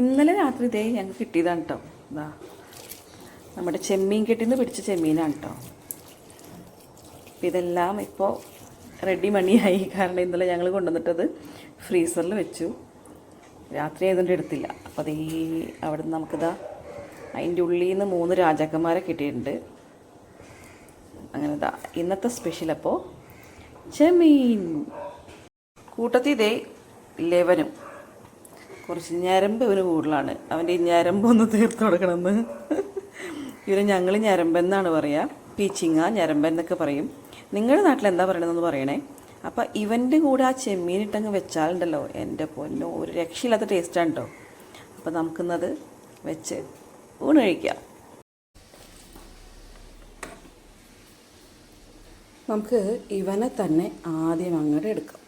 ഇന്നലെ രാത്രി ഇതേ ഞങ്ങൾക്ക് കിട്ടിയതാണ് കേട്ടോ ഇതാ നമ്മുടെ ചെമ്മീൻ കെട്ടിന്ന് പിടിച്ച ചെമ്മീനാണ് കേട്ടോ ഇതെല്ലാം ഇപ്പോൾ റെഡി മണിയായി. കാരണം ഇന്നലെ ഞങ്ങൾ കൊണ്ടുവന്നിട്ടത് ഫ്രീസറിൽ വെച്ചു. രാത്രി ആയതുകൊണ്ട് എടുത്തില്ല. അപ്പോൾ അത് ഈ അവിടെ നിന്ന് നമുക്കിതാ അതിന്റെ ഉള്ളിൽ നിന്ന് മൂന്ന് രാജാക്കന്മാരെ കിട്ടിയിട്ടുണ്ട്. അങ്ങനെ ഇതാ ഇന്നത്തെ സ്പെഷ്യൽ അപ്പോൾ ചെമ്മീൻ. കൂട്ടത്തിൽ ഇതേ ലെവനും കുറച്ച് ഞരമ്പ് ഇവന് കൂടുതലാണ്. അവന്റെ ഈ ഞരമ്പ് ഒന്ന് തീർത്ത് കൊടുക്കണമെന്ന്. ഇവന് ഞങ്ങൾ ഞരമ്പെന്നാണ് പറയുക പീച്ചിങ്ങ ഞരമ്പൻ എന്നൊക്കെ പറയും. നിങ്ങളുടെ നാട്ടിൽ എന്താ പറയണതെന്ന് പറയണേ. അപ്പം ഇവന്റെ കൂടെ ആ ചെമ്മീൻ ഇട്ടങ്ങ് വെച്ചാലുണ്ടല്ലോ. എന്റെ പൊന്നോ ഒരു രക്ഷയില്ലാത്ത ടേസ്റ്റാണ് കേട്ടോ അപ്പം നമുക്കിന്നത് വെച്ച് ഊണ് കഴിക്കാം നമുക്ക് ഇവനെ തന്നെ ആദ്യം അങ്ങോട്ട് എടുക്കാം.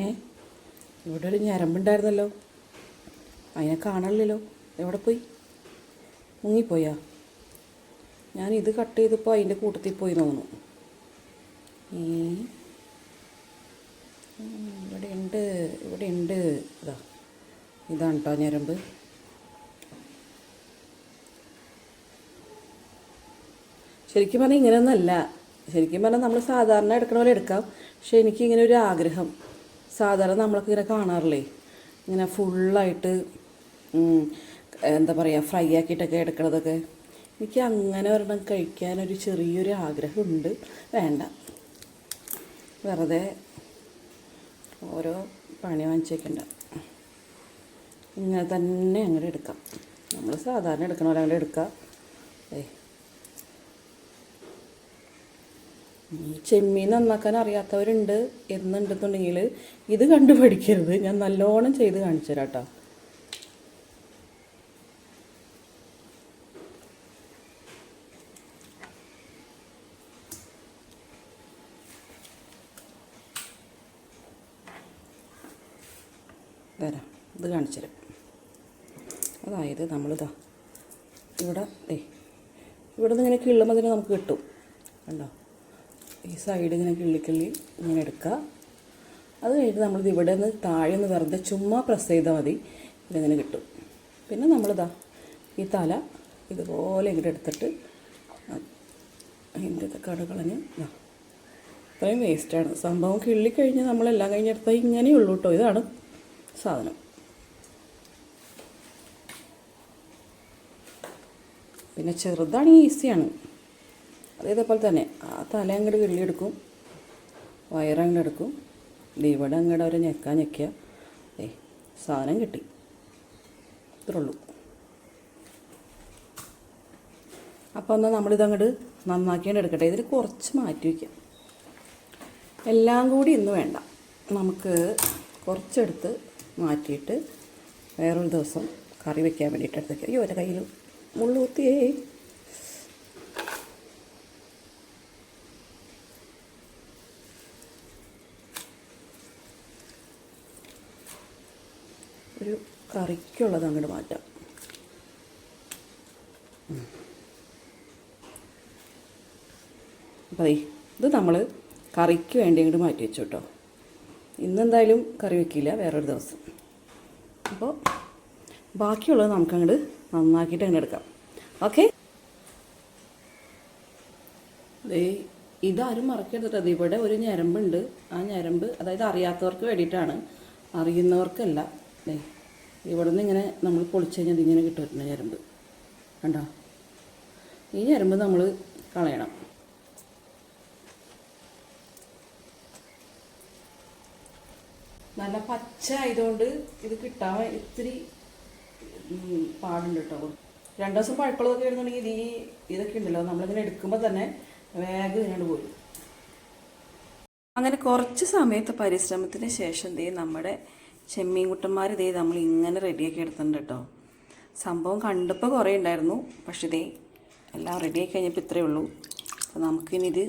ഏ? ഇവിടെ ഒരു ഞരമ്പുണ്ടായിരുന്നല്ലോ. അതിനെ കാണാനില്ലല്ലോ. എവിടെ പോയി? മുങ്ങിപ്പോയാ? ഞാൻ ഇത് കട്ട് ചെയ്തപ്പോൾ അതിന്റെ കൂട്ടത്തിൽ പോയി തോന്നുന്നു. ഈ ഇവിടെ ഉണ്ട് ഇവിടെ ഉണ്ട്. ഇതാ ഇതാണ് കേട്ടോ ഞരമ്പ്. ശരിക്കും പറഞ്ഞാൽ ഇങ്ങനെയൊന്നല്ല. ശരിക്കും പറഞ്ഞാൽ നമ്മൾ സാധാരണ എടുക്കണ പോലെ എടുക്കാം. പക്ഷെ എനിക്ക് ഇങ്ങനെ ഒരു ആഗ്രഹം. സാധാരണ നമ്മളൊക്കെ ഇങ്ങനെ കാണാറില്ലേ? ഇങ്ങനെ ഫുള്ളായിട്ട് എന്താ പറയുക ഫ്രൈ ആക്കിയിട്ടൊക്കെ എടുക്കണതൊക്കെ. എനിക്ക് അങ്ങനെ ഒരെണ്ണം കഴിക്കാനൊരു ചെറിയൊരു ആഗ്രഹമുണ്ട്. വേണ്ട. വെറുതെ ഓരോ പണി വാങ്ങിച്ചേക്കണ്ട. ഇങ്ങനെ തന്നെ അങ്ങനെ എടുക്കാം. നമ്മൾ സാധാരണ എടുക്കണ പോലെ അങ്ങനെ എടുക്കാം. ഏ ചെമ്മീൻ നന്നാക്കാൻ അറിയാത്തവരുണ്ട് എന്നുണ്ടെന്നുണ്ടെങ്കിൽ ഇത് കണ്ടു പഠിക്കരുത് ഞാൻ നല്ലോണം ചെയ്ത് കാണിച്ചു തരാം കേട്ടോ. തരാം. ഇത് കാണിച്ചു തരാം. അതായത് നമ്മളിതാ ഇവിടെ ഇവിടെ നിന്ന് ഇങ്ങനെ കിള്ളുമ്പോൾ തന്നെ നമുക്ക് കിട്ടും. കണ്ടോ? ഈ സൈഡ് ഇങ്ങനെ കിള്ളിക്കിള്ളി ഇങ്ങനെ എടുക്കുക. അത് കഴിഞ്ഞിട്ട് നമ്മളിത് ഇവിടെ നിന്ന് താഴെ നിന്ന് വെറുതെ ചുമ്മാ പ്രസ് ചെയ്താൽ മതി. ഇതിങ്ങനെ കിട്ടും. പിന്നെ നമ്മളിതാ ഈ തല ഇതുപോലെ ഇങ്ങോട്ട് എടുത്തിട്ട് അതിന്റെ കടകളഞ്ഞ് ഇതാ. ഇത്രയും വേസ്റ്റാണ് സംഭവം കിള്ളിക്കഴിഞ്ഞ് നമ്മളെല്ലാം കഴിഞ്ഞെടുത്താൽ ഇങ്ങനെയുള്ളൂ കേട്ടോ ഇതാണ് സാധനം. പിന്നെ ചെറുതാണെങ്കിൽ ഈസിയാണ്. അതേപോലെ തന്നെ ആ തല അങ്ങോട്ട് കിള്ളിയെടുക്കും വയറങ്ങോട്ട് എടുക്കും. ഇവിടെ അങ്ങോട്ട് അവർ ഞെക്കാൻ ഞെക്കുക ഏ സാധനം കിട്ടി. ഇത്രേ ഉള്ളൂ. അപ്പോൾ എന്നാൽ നമ്മളിതങ്ങോട്ട് നന്നാക്കിയാണ് എടുക്കട്ടെ. ഇതിൽ കുറച്ച് മാറ്റി വയ്ക്കാം എല്ലാം കൂടി ഇന്ന് വേണ്ട. നമുക്ക് കുറച്ചെടുത്ത് മാറ്റിയിട്ട് വേറൊരു ദിവസം കറി വയ്ക്കാൻ വേണ്ടിയിട്ട് എടുത്തേക്കാം. അയ്യോ എന്റെ കയ്യിൽ മുള്ളു ഒരു കറിക്കുള്ളത് അങ്ങോട്ട് മാറ്റാം. അപ്പോൾ ഇത് നമ്മൾ കറിക്ക് വേണ്ടി അങ്ങോട്ട് മാറ്റി വെച്ചു കേട്ടോ ഇന്നെന്തായാലും കറി വെക്കില്ല വേറൊരു ദിവസം. അപ്പോൾ ബാക്കിയുള്ളത് നമുക്കങ്ങോട്ട് നന്നാക്കിയിട്ട് അങ്ങനെ എടുക്കാം. ഓക്കെ? ഇതാരും. ദേ ഇവിടെ ഒരു ഞരമ്പുണ്ട്. ആ ഞരമ്പ് അതായത് അറിയാത്തവർക്ക് വേണ്ടിയിട്ടാണ്. അറിയുന്നവർക്കല്ല. ഇവിടെ നിന്ന് ഇങ്ങനെ നമ്മൾ പൊളിച്ച് കഴിഞ്ഞാൽ ഇതിങ്ങനെ കിട്ടും ഞരമ്പ്. കണ്ടോ? ഈ ഞരമ്പ് നമ്മൾ കളയണം. നല്ല പച്ച ആയതുകൊണ്ട് ഇത് കിട്ടാൻ ഇത്തിരി പാടുണ്ട് കേട്ടോ രണ്ടു ദിവസം പഴക്കമുള്ളതൊക്കെ ആയിരുന്നുണ്ടെങ്കിൽ ഈ ഇതൊക്കെ ഉണ്ടല്ലോ നമ്മളിങ്ങനെ എടുക്കുമ്പോൾ തന്നെ വേഗം ഇങ്ങോട്ട് പോരും. അങ്ങനെ കുറച്ച് സമയത്തെ പരിശ്രമത്തിന് ശേഷം ദേ നമ്മുടെ ചെമ്മീൻ കുട്ടന്മാർ ഇതേ നമ്മൾ ഇങ്ങനെ റെഡിയാക്കി എടുത്തിട്ടുണ്ട് കേട്ടോ. സംഭവം കണ്ടപ്പോൾ കുറേ ഉണ്ടായിരുന്നു. പക്ഷേ ഇതേ എല്ലാം റെഡിയാക്കി കഴിഞ്ഞപ്പോൾ ഇത്രയേ ഉള്ളൂ. അപ്പോൾ നമുക്കിനി ഇത്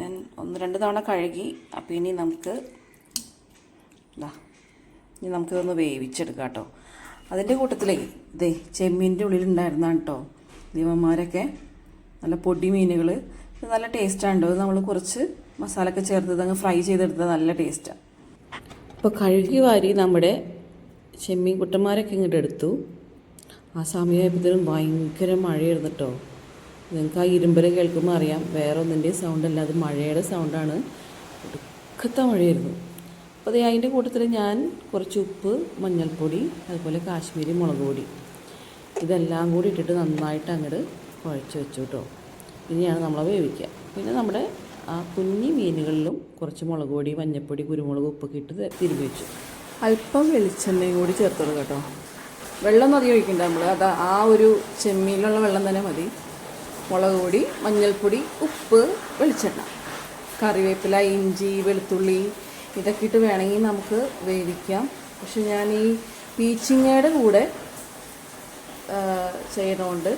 ഞാൻ ഒന്ന് രണ്ട് തവണ കഴുകി അപ്പോൾ ഇനി നമുക്ക് ഇതാ ഇനി നമുക്കിതൊന്ന് വേവിച്ചെടുക്കാം കേട്ടോ. അതിന്റെ കൂട്ടത്തിലേ ഇതേ ചെമ്മീന്റെ ഉള്ളിലുണ്ടായിരുന്നാണ് കേട്ടോ. ദീപന്മാരൊക്കെ നല്ല പൊടി മീനുകൾ നല്ല ടേസ്റ്റാണ് കേട്ടോ. ഇത് നമ്മൾ കുറച്ച് മസാലയൊക്കെ ചേർത്തത് അങ്ങ് ഫ്രൈ ചെയ്തെടുത്തത് നല്ല ടേസ്റ്റാണ് ഇപ്പോൾ കഴുകി വാരി നമ്മുടെ ചെമ്മീൻ കുട്ടന്മാരൊക്കെ ഇങ്ങോട്ട് എടുത്തു. ആ സമയമായപ്പോഴത്തേനും ഭയങ്കര മഴയായിരുന്നു കേട്ടോ നിങ്ങൾക്ക് ആ ഇരുമ്പൽ കേൾക്കുമ്പോൾ അറിയാം വേറെ ഒന്നിന്റെയും സൗണ്ട് അല്ല അത് മഴയുടെ സൗണ്ടാണ് ഒടുക്കത്തെ മഴയായിരുന്നു. അപ്പോൾ അത് അതിന്റെ കൂട്ടത്തിൽ ഞാൻ കുറച്ച് ഉപ്പ് മഞ്ഞൾപ്പൊടി അതുപോലെ കാശ്മീരി മുളക് പൊടി ഇതെല്ലാം കൂടി ഇട്ടിട്ട് നന്നായിട്ട് അങ്ങോട്ട് കുഴച്ച് വെച്ചു കേട്ടോ ഇനിയാണ് നമ്മളെ വേവിക്കുക പിന്നെ നമ്മുടെ ആ കുഞ്ഞി മീനുകളിലും കുറച്ച് മുളക് പൊടി മഞ്ഞൾപ്പൊടി കുരുമുളക് ഉപ്പൊക്കെ ഇട്ട് തിരുമ്പി വെച്ചു. അല്പം വെളിച്ചെണ്ണയും കൂടി ചേർത്തോളൂ കേട്ടോ. വെള്ളം മതി ഒഴിക്കണ്ട നമ്മൾ അത് ആ ഒരു ചെമ്മീനിലുള്ള വെള്ളം തന്നെ മതി. മുളക് പൊടി മഞ്ഞൾപ്പൊടി ഉപ്പ് വെളിച്ചെണ്ണ. കറിവേപ്പില ഇഞ്ചി വെളുത്തുള്ളി ഇതൊക്കെ ഇട്ട് വേണമെങ്കിൽ നമുക്ക് വേവിക്കാം. പക്ഷെ ഞാൻ ഈ പീച്ചിങ്ങയുടെ കൂടെ ചെയ്യണോണ്ട്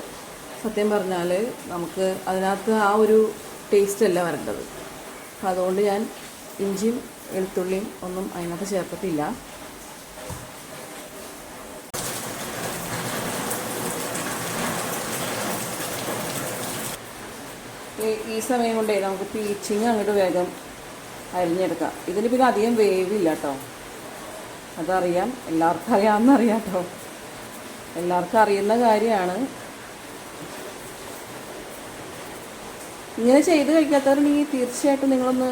സത്യം പറഞ്ഞാൽ നമുക്ക് അതിനകത്ത് ആ ഒരു ടേസ്റ്റ് അല്ല വരേണ്ടത്. അപ്പോൾ അതുകൊണ്ട് ഞാൻ ഇഞ്ചിയും വെളുത്തുള്ളിയും ഒന്നും അതിനകത്ത് ചേർത്തിട്ടില്ല. ഈ സമയം കൊണ്ടേ നമുക്ക് പീച്ചിങ് അങ്ങോട്ട് വേഗം അരിഞ്ഞെടുക്കാം. ഇതിന് പിന്നെ അധികം വേവില്ല കേട്ടോ. അതറിയാം. എല്ലാവർക്കും അറിയാമെന്നറിയാം കേട്ടോ. എല്ലാവർക്കും അറിയുന്ന കാര്യമാണ്. ഇങ്ങനെ ചെയ്ത് കഴിക്കാത്തവരുണ്ടെങ്കിൽ തീർച്ചയായിട്ടും നിങ്ങളൊന്ന്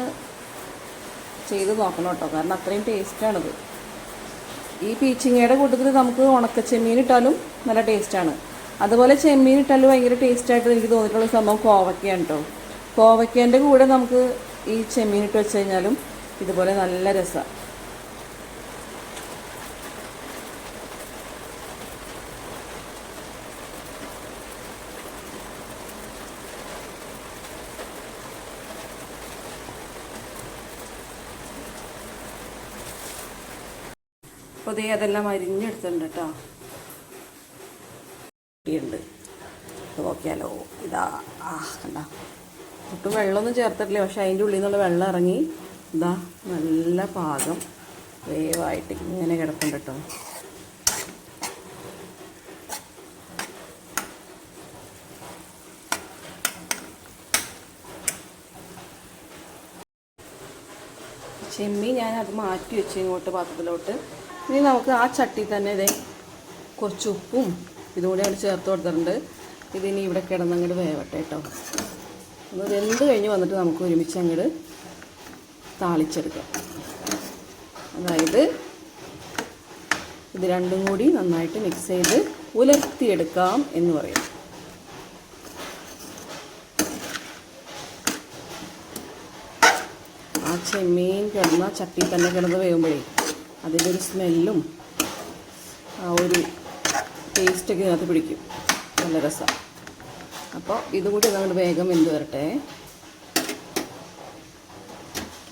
ചെയ്ത് നോക്കണം കേട്ടോ. കാരണം അത്രയും ടേസ്റ്റാണിത് ഈ പീച്ചിങ്ങയുടെ കൂട്ടത്തിൽ നമുക്ക് ഉണക്ക ചെമ്മീൻ ഇട്ടാലും നല്ല ടേസ്റ്റാണ് അതുപോലെ ചെമ്മീൻ ഇട്ടാലും ഭയങ്കര ടേസ്റ്റായിട്ട് എനിക്ക് തോന്നിയിട്ടുള്ള സംഭവം കോവയ്ക്കയാണ് കേട്ടോ. കോവയ്ക്കേന്റെ കൂടെ നമുക്ക് ഈ ചെമ്മീൻ ഇട്ട് വെച്ച് കഴിഞ്ഞാലും ഇതുപോലെ നല്ല രസമാണ് അപ്പോൾ ഇതേ അതെല്ലാം അരിഞ്ഞെടുത്തിട്ടുണ്ട് കേട്ടോ ഉണ്ട് നോക്കിയാലോ? ഇതാ. ആ കണ്ട? ഒട്ടും വെള്ളമൊന്നും ചേർത്തിട്ടില്ല. പക്ഷെ അതിന്റെ ഉള്ളിൽ നിന്നുള്ള വെള്ളം ഇറങ്ങി. ഇതാ നല്ല പാകം. വേവായിട്ട് ഇങ്ങനെ കിടക്കുന്നുണ്ട് കേട്ടോ ചെമ്മീൻ ഞാൻ അത് മാറ്റി വെച്ച് ഇങ്ങോട്ട് പാത്രത്തിലോട്ട്. ഇനി നമുക്ക് ആ ചട്ടി തന്നെ ഇതേ കുറച്ച് ഉപ്പും ഇതുകൂടെ അവിടെ ചേർത്ത് കൊടുത്തിട്ടുണ്ട്. ഇതിനി ഇവിടെ കിടന്നങ്ങോട്ട് വേവട്ടെ കേട്ടോ അത് വെന്ത് കഴിഞ്ഞ് വന്നിട്ട് നമുക്ക് ഒരുമിച്ച് അങ്ങോട്ട് താളിച്ചെടുക്കാം. അതായത് ഇത് രണ്ടും കൂടി നന്നായിട്ട് മിക്സ് ചെയ്ത് ഉലർത്തിയെടുക്കാം എന്ന് പറയും. ആ ചെമ്മീൻ കിടന്ന ചട്ടി തന്നെ കിടന്ന് വേകുമ്പോഴേ അതിന്റെ ഒരു സ്മെല്ലും ആ ഒരു ടേസ്റ്റൊക്കെ ഇതിനകത്ത് പിടിക്കും. നല്ല രസമാണ് അപ്പോൾ ഇതുകൂടി നമ്മൾ വേഗം വെന്ത് വരട്ടെ.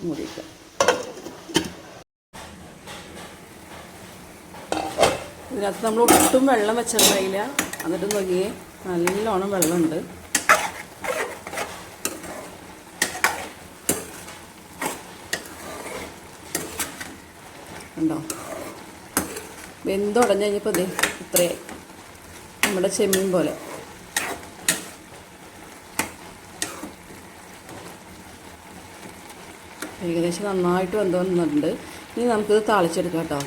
മൂടിക്കാം ഇതിനകത്ത് നമ്മൾ ഒട്ടും വെള്ളം വെച്ചിട്ടുണ്ടായില്ല എന്നിട്ട് നോക്കിയേ നല്ലോണം വെള്ളമുണ്ട്. ഉണ്ടോ? വെന്തുടഞ്ഞ് കഴിഞ്ഞപ്പോൾ ഇതേ ഇത്രയായി. നമ്മുടെ ചെമ്മീൻ പോലെ. ഏകദേശം നന്നായിട്ട് വെന്ത് വന്നിട്ടുണ്ട്. ഇനി നമുക്കിത് താളിച്ചെടുക്കാം കേട്ടോ.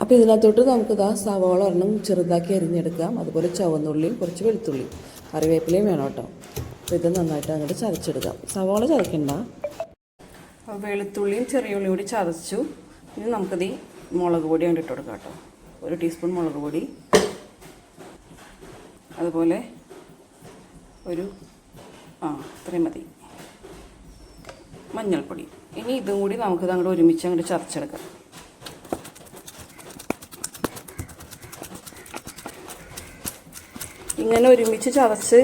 അപ്പോൾ ഇതിനകത്തോട്ട് നമുക്കിതാ സവാള ഒരെണ്ണം ചെറുതാക്കി അരിഞ്ഞെടുക്കാം. അതുപോലെ ചുവന്നുള്ളിയും കുറച്ച് വെളുത്തുള്ളിയും കറിവേപ്പിലയും വേണം കേട്ടോ. അപ്പോൾ ഇത് നന്നായിട്ട് അങ്ങോട്ട് ചതച്ചെടുക്കാം. സവാള ചതക്കണ്ട. വെളുത്തുള്ളിയും ചെറിയ ഉള്ളിയും കൂടി ചതച്ചു. ഇനി നമുക്കിത് മുളക് പൊടി അങ്ങോട്ട് ഇട്ട് കൊടുക്കാം കേട്ടോ. ഒരു ടീസ്പൂൺ മുളക് പൊടി. അതുപോലെ ഒരു ആ ഇത്രയും മതി. മഞ്ഞൾപ്പൊടി. ഇനി ഇതും കൂടി നമുക്കിത് അങ്ങോട്ട് ഒരുമിച്ച് അങ്ങോട്ട് ചതച്ചെടുക്കാം. ഇങ്ങനെ ഒരുമിച്ച് ചതച്ച്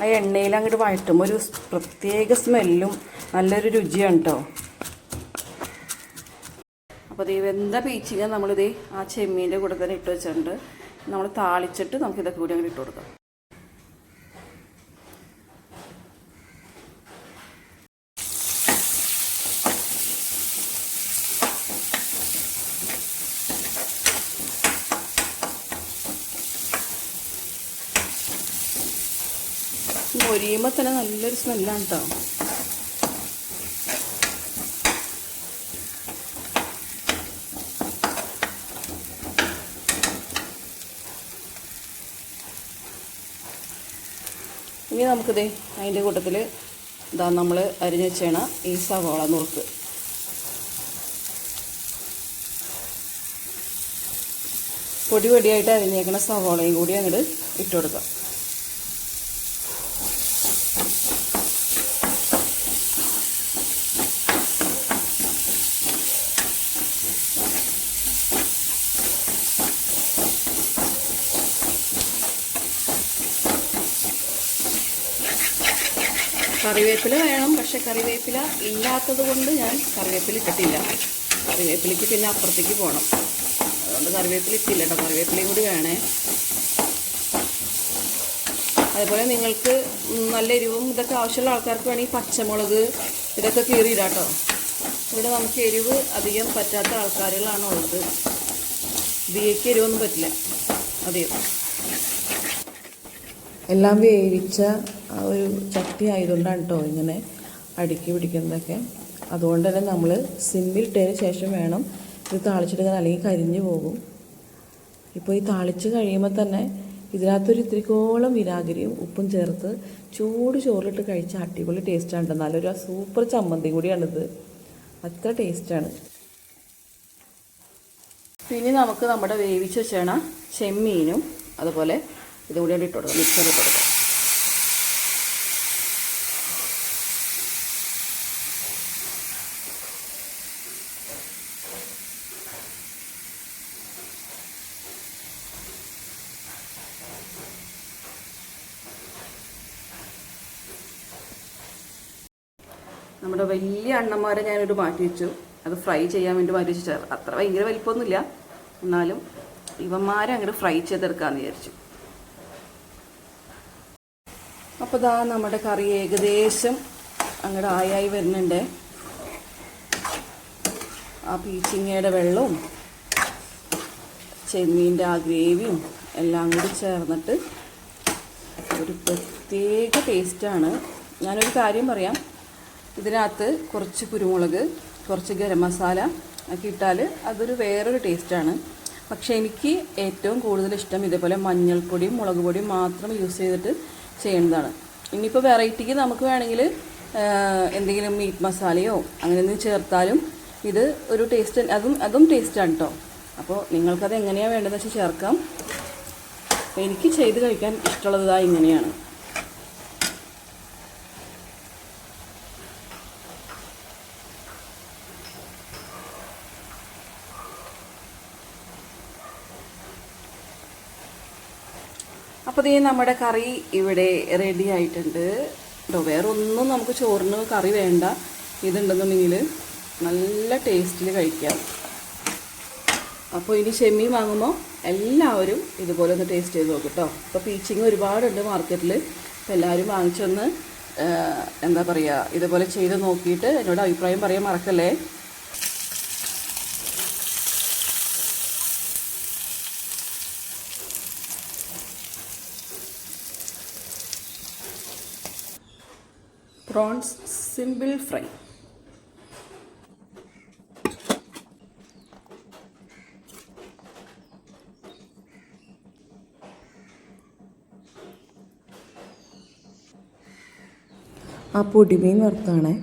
ആ എണ്ണയിൽ അങ്ങോട്ട് വഴറ്റുമ്പോൾ ഒരു പ്രത്യേക സ്മെല്ലും നല്ലൊരു രുചിയാണ് കേട്ടോ. അപ്പോൾ ഇത് വെന്ത പീച്ചിങ്ങ നമ്മളിത് ആ ചെമ്മീന്റെ കൂടെ തന്നെ ഇട്ട് വെച്ചിട്ടുണ്ട്. നമ്മൾ താളിച്ചിട്ട് നമുക്ക് ഇതൊക്കെ കൂടി അങ്ങനെ ഇട്ട് കൊടുക്കാം. മൊരിയുമ്പോൾ തന്നെ നല്ലൊരു സ്മെല്ലാണ് കേട്ടോ ഇനി നമുക്കിത് അതിന്റെ കൂട്ടത്തിൽ ഇതാ നമ്മൾ അരിഞ്ഞ് വെച്ചേണ ഈ സവാള നുറുക്ക്. പൊടി പൊടിയായിട്ട് അരിഞ്ഞേക്കണ സവാളയും കൂടി അങ്ങോട്ട് ഇട്ട് കൊടുക്കാം. കറിവേപ്പില വേണം പക്ഷെ കറിവേപ്പില ഇല്ലാത്തത് കൊണ്ട് ഞാൻ കറിവേപ്പില ഇട്ടിട്ടില്ല. കറിവേപ്പിലയ്ക്ക് പിന്നെ അപ്പുറത്തേക്ക് പോകണം അതുകൊണ്ട് കറിവേപ്പില ഇട്ടില്ല കേട്ടോ. കറിവേപ്പിലയും കൂടി വേണേ. അതുപോലെ നിങ്ങൾക്ക് നല്ല എരിവും ഇതൊക്കെ ആവശ്യമുള്ള ആൾക്കാർക്ക് വേണമെങ്കിൽ പച്ചമുളക് ഇതൊക്കെ കീറിയിടാം കേട്ടോ. ഇവിടെ നമുക്ക് എരിവ് അധികം പറ്റാത്ത ആൾക്കാരുകളാണ് ഉള്ളത്. ദിയയ്ക്ക് എരിവൊന്നും പറ്റില്ല. അധികം എല്ലാം വേവിച്ച ഒരു ചട്ടി ആയതുകൊണ്ടാണ് കേട്ടോ ഇങ്ങനെ അടുക്കി പിടിക്കുന്നതൊക്കെ. അതുകൊണ്ട് തന്നെ നമ്മൾ സിമ്മിലിട്ടതിന് ശേഷം വേണം ഇത് താളിച്ചെടുക്കാൻ അല്ലെങ്കിൽ കരിഞ്ഞു പോകും. ഇപ്പോൾ ഈ താളിച്ച് കഴിയുമ്പോൾ തന്നെ ഇതിനകത്തൊരു ഇത്തിരിക്കോളം വിനാഗിരിയും ഉപ്പും ചേർത്ത് ചൂട് ചോറിലിട്ട് കഴിച്ച അടിപൊളി ടേസ്റ്റാണ് നല്ലൊരു സൂപ്പർ ചമ്മന്തി കൂടിയാണിത്. അത്ര ടേസ്റ്റാണ് പിന്നെ നമുക്ക് നമ്മുടെ വേവിച്ച് വെച്ചേണ ചെമ്മീനും അതുപോലെ ഇതും കൂടി ഇട്ട് കൊടുക്കാം മിക്സർ ഇട്ട് കൊടുക്കാം. നമ്മുടെ വലിയ അണ്ണന്മാരെ ഞാനൊരു മാറ്റി വെച്ചു അത് ഫ്രൈ ചെയ്യാൻ വേണ്ടി മാറ്റി വെച്ചു അത്ര ഭയങ്കര വലിപ്പമൊന്നുമില്ല. എന്നാലും ഇവന്മാരെ അങ്ങോട്ട് ഫ്രൈ ചെയ്തെടുക്കാമെന്ന് വിചാരിച്ചു. അപ്പോൾ ഇതാ നമ്മുടെ കറി ഏകദേശം അങ്ങോട്ട് ആയായി വരുന്നുണ്ട്. ആ പീച്ചിങ്ങയുടെ വെള്ളവും ചെമ്മീന്റെ ആ ഗ്രേവിയും എല്ലാം കൂടി ചേർന്നിട്ട് ഒരു പ്രത്യേക ടേസ്റ്റാണ്. ഞാനൊരു കാര്യം പറയാം. ഇതിനകത്ത് കുറച്ച് കുരുമുളക് കുറച്ച് ഗരം മസാല ഒക്കെ ഇട്ടാൽ അതൊരു വേറൊരു ടേസ്റ്റാണ്. പക്ഷേ എനിക്ക് ഏറ്റവും കൂടുതൽ ഇഷ്ടം ഇതേപോലെ മഞ്ഞൾപ്പൊടിയും മുളക് പൊടിയും മാത്രം യൂസ് ചെയ്തിട്ട് ചെയ്യുന്നതാണ് ഇനിയിപ്പോൾ വെറൈറ്റിക്ക് നമുക്ക് വേണമെങ്കിൽ എന്തെങ്കിലും മീറ്റ് മസാലയോ അങ്ങനെ എന്തെങ്കിലും ചേർത്താലും ഇത് ഒരു ടേസ്റ്റ് അതും അതും ടേസ്റ്റാണ് കേട്ടോ അപ്പോൾ നിങ്ങൾക്കത് എങ്ങനെയാണ് വേണ്ടതെന്ന് വെച്ചാൽ ചേർക്കാം. എനിക്ക് ചെയ്ത് കഴിക്കാൻ ഇഷ്ടമുള്ളത് ഇങ്ങനെയാണ്. അപ്പോൾ ദേ നമ്മുടെ കറി ഇവിടെ റെഡി ആയിട്ടുണ്ട്. കേട്ടോ വേറെ ഒന്നും നമുക്ക് ചോറിന് കറി വേണ്ട. ഇതുണ്ടെന്നുണ്ടെങ്കിൽ നല്ല ടേസ്റ്റിൽ കഴിക്കാം. അപ്പോൾ ഇനി ചെമ്മീൻ വാങ്ങുമ്പോൾ എല്ലാവരും ഇതുപോലെ ഒന്ന് ടേസ്റ്റ് ചെയ്ത് നോക്കും കേട്ടോ ഇപ്പോൾ പീച്ചിങ് ഒരുപാടുണ്ട് മാർക്കറ്റിൽ അപ്പോൾ എല്ലാവരും വാങ്ങിച്ചൊന്ന് എന്താ പറയുക ഇതുപോലെ ചെയ്ത് നോക്കിയിട്ട് എന്നോട് അഭിപ്രായം പറയാൻ മറക്കല്ലേ? പ്രോൺസ് സിമ്പിൾ ഫ്രൈ ആ പൊടിമീൻ വറുത്താണേ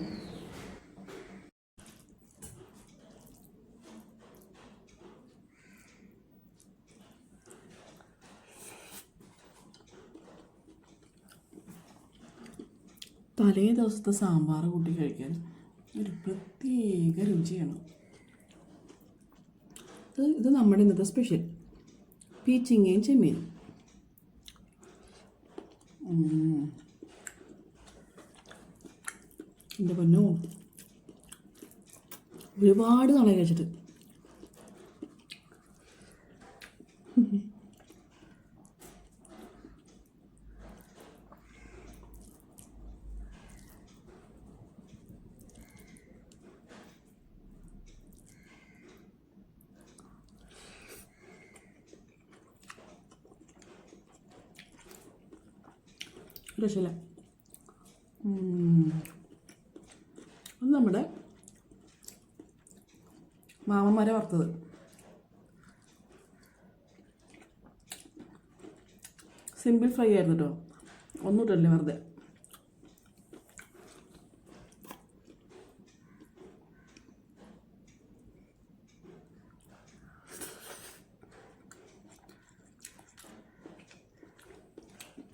തലേ ദിവസത്തെ സാമ്പാർ കൂട്ടി കഴിക്കാൻ ഒരു പ്രത്യേക രുചിയാണ്. ഇത് നമ്മുടെ ഇന്നത്തെ സ്പെഷ്യൽ. പീച്ചിങ്ങയും ചെമ്മീനും. ഉം. എന്റെ പൊന്നോ. ഒരുപാട് നാളെ കഴിച്ചിട്ട്. ഉം. അത് നമ്മുടെ മാമന്മാരെ വറുത്തത്. സിമ്പിൾ ഫ്രൈ ആയിരുന്നു കേട്ടോ ഒന്നും ഇട്ടല്ലേ വെറുതെ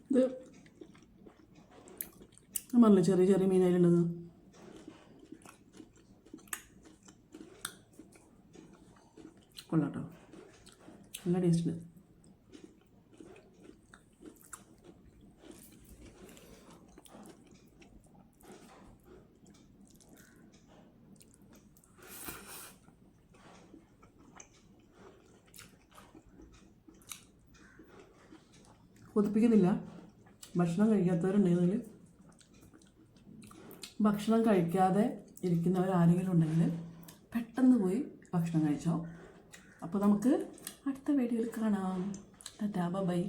ഇത് ഞാൻ പറഞ്ഞില്ലേ ചെറിയ ചെറിയ മീനായിട്ടുള്ളത് കൊള്ളാട്ടോ. നല്ല ടേസ്റ്റ് കൊതിപ്പിക്കുന്നില്ല. ഭക്ഷണം കഴിക്കാത്തവരുണ്ടെങ്കിൽ ഭക്ഷണം കഴിക്കാതെ ഇരിക്കുന്നവർ ആരെങ്കിലും ഉണ്ടെങ്കിൽ പെട്ടെന്ന് പോയി ഭക്ഷണം കഴിച്ചോ. അപ്പോൾ നമുക്ക് അടുത്ത വീഡിയോയിൽ കാണാം. Tata bye.